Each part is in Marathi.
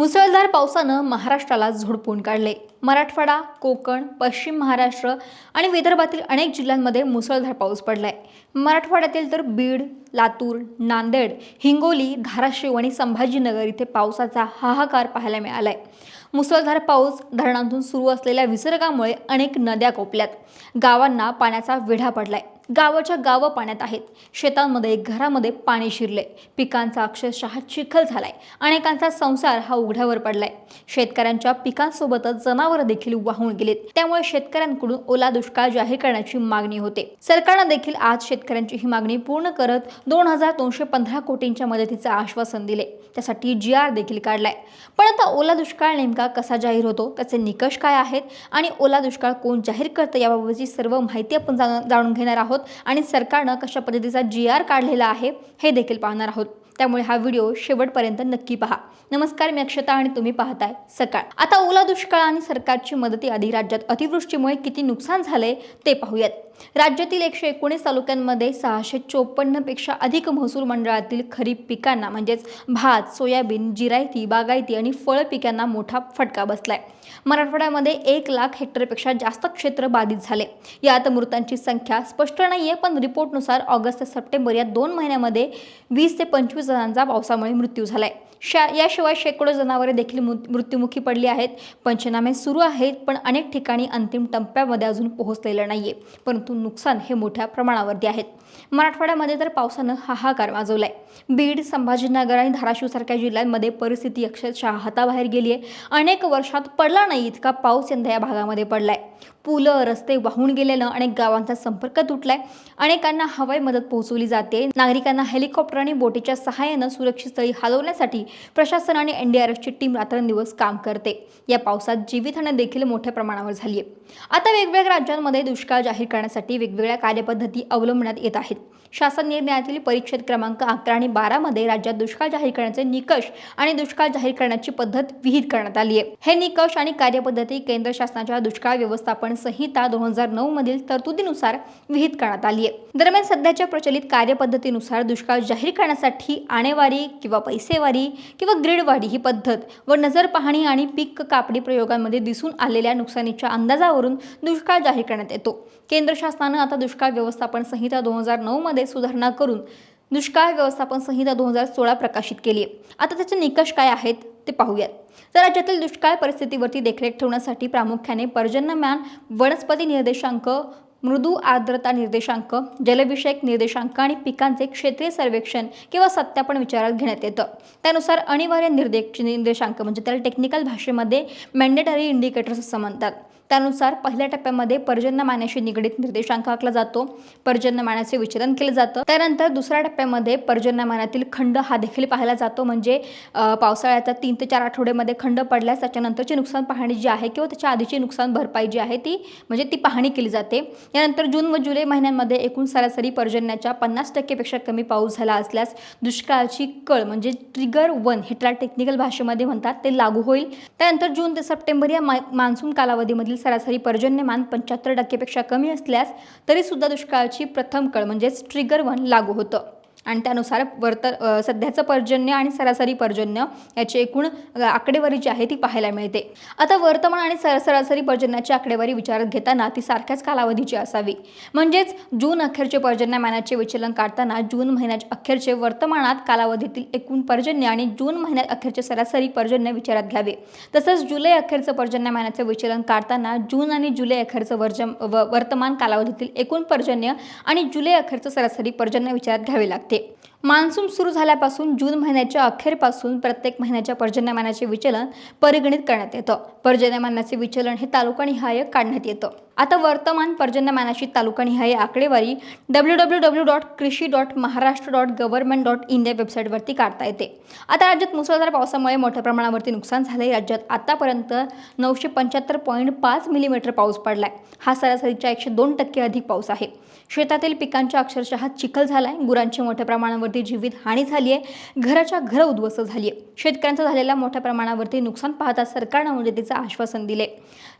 मुसळधार पावसानं महाराष्ट्राला झोडपून काढले. मराठवाडा कोकण पश्चिम महाराष्ट्र आणि विदर्भातील अनेक जिल्ह्यांमध्ये मुसळधार पाऊस पडलाय. मराठवाड्यातील तर बीड लातूर नांदेड हिंगोली धाराशिव आणि संभाजीनगर इथे पावसाचा हाहाकार पाहायला मिळालाय. मुसळधार पाऊस धरणांतून सुरू असलेल्या विसर्गामुळे अनेक नद्या कोपल्यात. गावांना पाण्याचा वेढा पडलाय. गावाच्या गावं पाण्यात आहेत. शेतांमध्ये घरामध्ये पाणी शिरले पिकांचा अक्षरशः चिखल झालाय. अनेकांचा संसार हा उघड्यावर पडलाय. शेतकऱ्यांच्या पिकांसोबतच जनावरं देखील वाहून गेलेत. त्यामुळे शेतकऱ्यांकडून ओला दुष्काळ जाहीर करण्याची मागणी होते. सरकारनं देखील आज शेतकऱ्यांची ही मागणी पूर्ण करत दोन हजार दोनशे पंधरा कोटींच्या मदतीचं आश्वासन दिले त्यासाठी जी आर देखील काढलाय. पण आता ओला दुष्काळ नेमका कसा जाहीर होतो? त्याचे निकष काय आहेत? आणि ओला दुष्काळ कोण जाहीर करतं याबाबतची सर्व माहिती आपण जाणून घेणार आहोत. आणि सरकारनं कशा पद्धतीचा जी आर काढलेला आहे हे देखील पाहणार आहोत. त्यामुळे हा व्हिडिओ शेवटपर्यंत नक्की पहा. नमस्कार मी अक्षता आणि तुम्ही पाहताय सकाळ. आता ओला दुष्काळ आणि सरकारची मदती आधी राज्यात अतिवृष्टीमुळे किती नुकसान झाले ते पाहूयात. राज्यातील एकशे एकोणीस तालुक्यांमध्ये सहाशे चोपन्नपेक्षा अधिक महसूल मंडळातील खरीप पिकांना म्हणजेच भात सोयाबीन जिरायती बागायती आणि फळ पिकांना मोठा फटका बसलाय. मराठवाड्यामध्ये एक लाख हेक्टरपेक्षा जास्त क्षेत्र बाधित झाले. यात मृतांची संख्या स्पष्ट नाहीये पण रिपोर्टनुसार ऑगस्ट ते सप्टेंबर या दोन महिन्यामध्ये वीस ते पंचवीस जणांचा पावसामुळे मृत्यू झालाय. शा याशिवाय शेकडो जनावरे देखील मृ- मृत्युमुखी पडली आहेत. पंचनामे सुरू आहेत पण अनेक ठिकाणी अंतिम टप्प्यामध्ये अजून पोहोचलेलं नाहीये. परंतु नुकसान हे मोठ्या प्रमाणावरती आहेत. मराठवाड्यामध्ये तर पावसानं हाहाकार माजवलाय. बीड संभाजीनगर आणि धाराशिवसारख्या जिल्ह्यांमध्ये परिस्थिती अक्षरशः हाताबाहेर गेली आहे अनेक वर्षात पडला नाही इतका पाऊस यंदा या भागामध्ये पडलाय. पुलं रस्ते वाहून गेलेलं अनेक गावांचा संपर्क तुटलाय. अनेकांना हवाई मदत पोहोचवली जाते. नागरिकांना हेलिकॉप्टर आणि बोटीच्या सहाय्यानं सुरक्षित स्थळी हलवण्यासाठी प्रशासन आणि एनडीआरएफची टीम रात्रंदिवस काम करते. या पावसात जीवितहानी देखील मोठ्या प्रमाणावर झाली आहे आता वेगवेगळ्या राज्यांमध्ये दुष्काळ जाहीर करण्यासाठी वेगवेगळ्या कार्यपद्धती अवलंबण्यात येत आहेत. शासन निर्णयातील परीक्षेत क्रमांक अकरा आणि बारामध्ये राज्यात दुष्काळ जाहीर करण्याचे निकष आणि दुष्काळ जाहीर करण्याची पद्धत विहित करण्यात आली आहे हे निकष आणि कार्यपद्धती केंद्र शासनाच्या दुष्काळ व्यवस्थापन संहिता दोन हजार नऊ मधील तरतुदीनुसार विहित करण्यात आली आहे. दरम्यान सध्याच्या प्रचलित कार्यपद्धतीनुसार दुष्काळ जाहीर करण्यासाठी आणेवारी किंवा पैसेवारी किंवा ग्रीडवारी ही पद्धत व नजर पाहणी आणि पीक कापणी प्रयोगांमध्ये दिसून आलेल्या नुकसानीच्या अंदाजावरून दुष्काळ जाहीर करण्यात येतो. केंद्र शासनानं आता दुष्काळ व्यवस्थापन संहिता दोन हजार नऊ मध्ये सुधारणा करून दुष्काळ व्यवस्थापन संहिता दोन हजार सोळा प्रकाशित केली आहे. आता त्याचे निकष काय आहेत? ते पाहूयात. तर राज्यातील दुष्काळ परिस्थितीवरती देखरेख ठेवण्यासाठी प्रामुख्याने पर्जन्यमान वनस्पती निर्देशांक मृदू आर्द्रता निर्देशांक जलविषयक निर्देशांक आणि पिकांचे क्षेत्रीय सर्वेक्षण किंवा सत्यापन विचारात घेण्यात येतं. त्यानुसार अनिवार्य निर्देश निर्देशांक म्हणजे त्याला टेक्निकल भाषेमध्ये मॅन्डेटरी इंडिकेटर्स असं म्हणतात. त्यानुसार पहिल्या टप्प्यामध्ये पर्जन्यमानाशी निगडीत निर्देशांक आखला जातो. पर्जन्यमानाचे विचलन केलं जातं. त्यानंतर दुसऱ्या टप्प्यामध्ये पर्जन्यमानातील खंड हा देखील पाहिला जातो. म्हणजे पावसाळ्याचा तीन ते चार आठवड्यामध्ये खंड पडल्यास त्याच्यानंतरची नुकसान पाहणी जी आहे किंवा त्याच्या आधीची नुकसान भरपाई जी आहे ती म्हणजे ती पाहणी केली जाते. यानंतर जून व जुलै महिन्यांमध्ये एकूण सरासरी पर्जन्याच्या पन्नास टक्केपेक्षा कमी पाऊस झाला असल्यास दुष्काळाची कळ म्हणजे ट्रिगर वन हे त्याला टेक्निकल भाषेमध्ये म्हणतात ते लागू होईल. त्यानंतर जून ते सप्टेंबर या मा मान्सून कालावधीमधील सरासरी पर्जन्यमान पंच्याहत्तर टक्केपेक्षा कमी असल्यास तरीसुद्धा दुष्काळाची प्रथम कळ म्हणजेच ट्रिगर वन लागू होतं. आणि त्यानुसार वर्त सध्याचं पर्जन्य आणि सरासरी पर्जन्य याची एकूण आकडेवारी जी आहे ती पाहायला मिळते. आता वर्तमान आणि सर सरासरी पर्जन्याची आकडेवारी विचारात घेताना ती सारख्याच कालावधीची असावी. म्हणजेच जून अखेरचे पर्जन्यमानाचे विचलन काढताना जून महिन्याच्या अखेरचे वर्तमानात कालावधीतील एकूण पर्जन्य आणि जून महिन्यात अखेरचे सरासरी पर्जन्य विचारात घ्यावे. तसंच जुलै अखेरचं पर्जन्यमानाचे विचलन काढताना जून आणि जुलै अखेरचं वर्ज व- वर्तमान कालावधीतील एकूण पर्जन्य आणि जुलै अखेरचं सरासरी पर्जन्य विचारात घ्यावे लागते. मान्सून सुरू झाल्यापासून जून महिन्याच्या अखेरपासून प्रत्येक महिन्याच्या पर्जन्यमानाचे विचलन परिगणित करण्यात येतं. पर्जन्यमानाचे विचलन हे तालुकानिहाय काढण्यात येतं. आता वर्तमान पर्जन्यमानाची तालुकानिहाय आकडेवारी W W W dot Krishi dot Maharashtra dot government dot India वेबसाईटवरती काढता येते. आता राज्यात मुसळधार पावसामुळे मोठ्या प्रमाणावरती नुकसान झाले राज्यात आतापर्यंत नऊशे पंच्याहत्तर पॉईंट पाच मिलीमीटर पाऊस पडलाय. हा सरासरीच्या एकशे दोन टक्के अधिक पाऊस आहे. शेतातील पिकांच्या अक्षरशः चिखल झालाय. गुरांची मोठ्या प्रमाणावरती जीवित हानी झाली आहे घराच्या घर उद्ध्वस्त झाली आहे शेतकऱ्यांचं झालेल्या मोठ्या प्रमाणावरती नुकसान पाहता सरकारनं म्हणजे मदतीचं आश्वासन दिले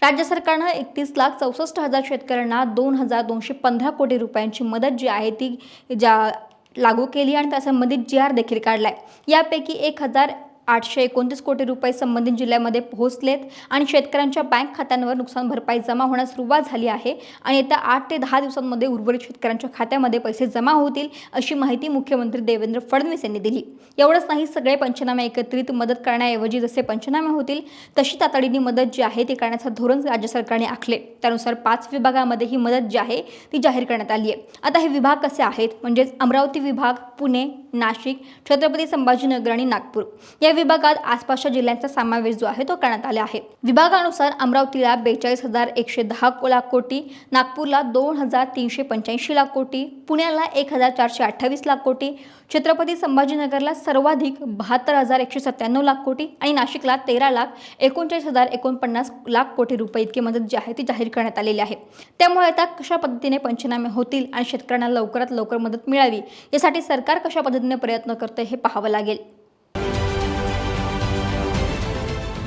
राज्य सरकारनं एकतीस लाख चौसष्ट हजार शेतकऱ्यांना दोन हजार दोनशे पंधरा कोटी रुपयांची मदत जी आहे ती ज्या लागू केली आणि त्यासंबंधित जी आर देखील काढलाय. यापैकी एक हजार आठशे एकोणतीस कोटी रुपये संबंधित जिल्ह्यामध्ये पोहोचलेत आणि शेतकऱ्यांच्या बँक खात्यांवर नुकसान भरपाई जमा होण्यास सुरुवात झाली आहे आणि येत्या आठ ते दहा दिवसांमध्ये उर्वरित शेतकऱ्यांच्या खात्यामध्ये पैसे जमा होतील अशी माहिती मुख्यमंत्री देवेंद्र फडणवीस यांनी दिली. एवढंच नाही सगळे पंचनामे एकत्रित मदत करण्याऐवजी जसे पंचनामे होतील तशी तातडीने मदत जी आहे ती करण्याचं धोरण राज्य सरकारने आखले. त्यानुसार पाच विभागामध्ये ही मदत जी आहे ती जाहीर करण्यात आली आहे. आता हे विभाग कसे आहेत? म्हणजेच अमरावती विभाग पुणे नाशिक छत्रपती संभाजीनगर आणि नागपूर. या विभागात आसपासच्या जिल्ह्यांचा समावेश जो आहे तो करण्यात आला आहे. विभागानुसार अमरावतीला बेचाळीस हजार एकशे दहा लाख कोटी नागपूरला दोन हजार तीनशे पंच्याऐंशी लाख कोटी पुण्याला एक हजार चारशे अठ्ठावीस लाख कोटी छत्रपती संभाजीनगरला सर्वाधिक बहात्तर हजार एकशे सत्त्याण्णव लाख कोटी आणि नाशिकला तेरा लाख एकोणचाळीस हजार एकोणपन्नास लाख कोटी रुपये इतकी मदत जी आहे ती जाहीर करण्यात आलेली आहे. त्यामुळे आता कशा पद्धतीने पंचनामे होतील आणि शेतकऱ्यांना लवकरात लवकर मदत मिळावी यासाठी सरकार कशा पद्धतीने प्रयत्न करते हे पाहावं लागेल.